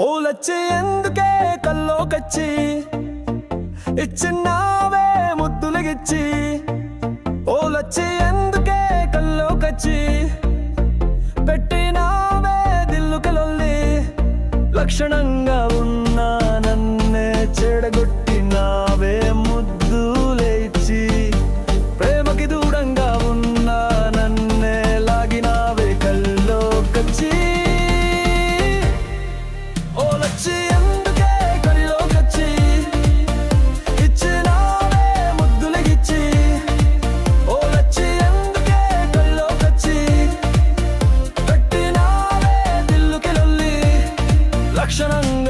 ఓలచ్చి ఎందుకే కల్లోకొచ్చి? ఇచ్చినావే ముద్దులగిచ్చి. ఓలచ్చి ఎందుకే కల్లోకొచ్చి? పెట్టినావే దిల్లుకలొల్లి లక్షణంగా ఉన్నా నన్నే చెడగొట్టి ఓలచ్చి ఎందుకే కల్లోకొచ్చి ఇచ్చినావే ముద్దులగిచ్చి ఓలచ్చి ఎందుకే కల్లోకొచ్చి పెట్టినావే దిల్లుకెళ్ళి లక్షణంగా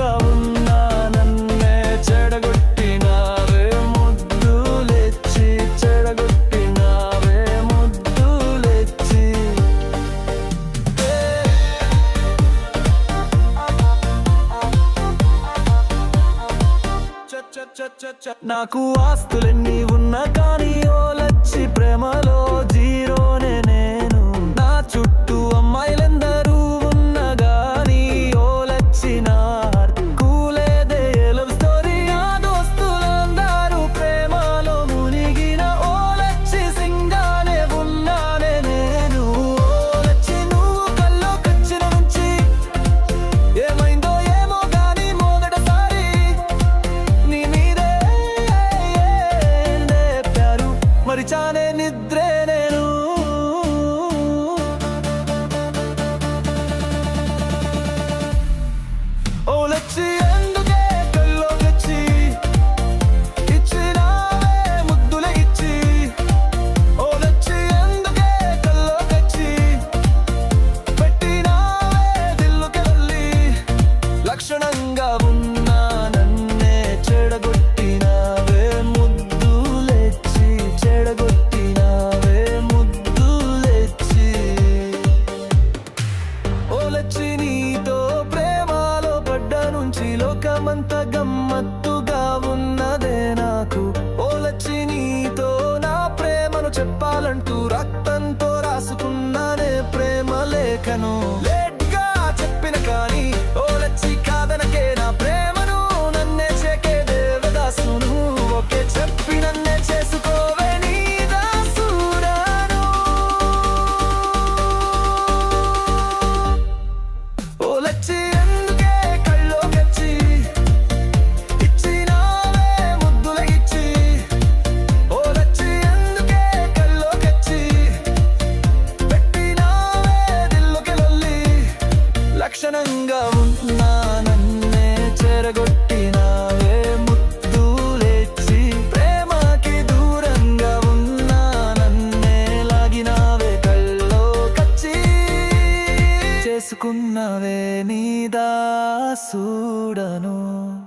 నాకు ఆస్తులన్నీ ఉన్నా కానీ ఓలచ్చి పడ్డ నుంచి లోకమంతా గమ్మత్తుగా ఉన్నదే నాకు. ఓలచ్చి నీతో నా ప్రేమను చెప్ప ఉన్నా నన్నే చెరగొట్టినావే ముద్దులేచి ప్రేమకి దూరంగా ఉన్నా నన్నే లాగినావే కల్లో కచ్చి. చేసుకున్నవే నీ దాసుడను.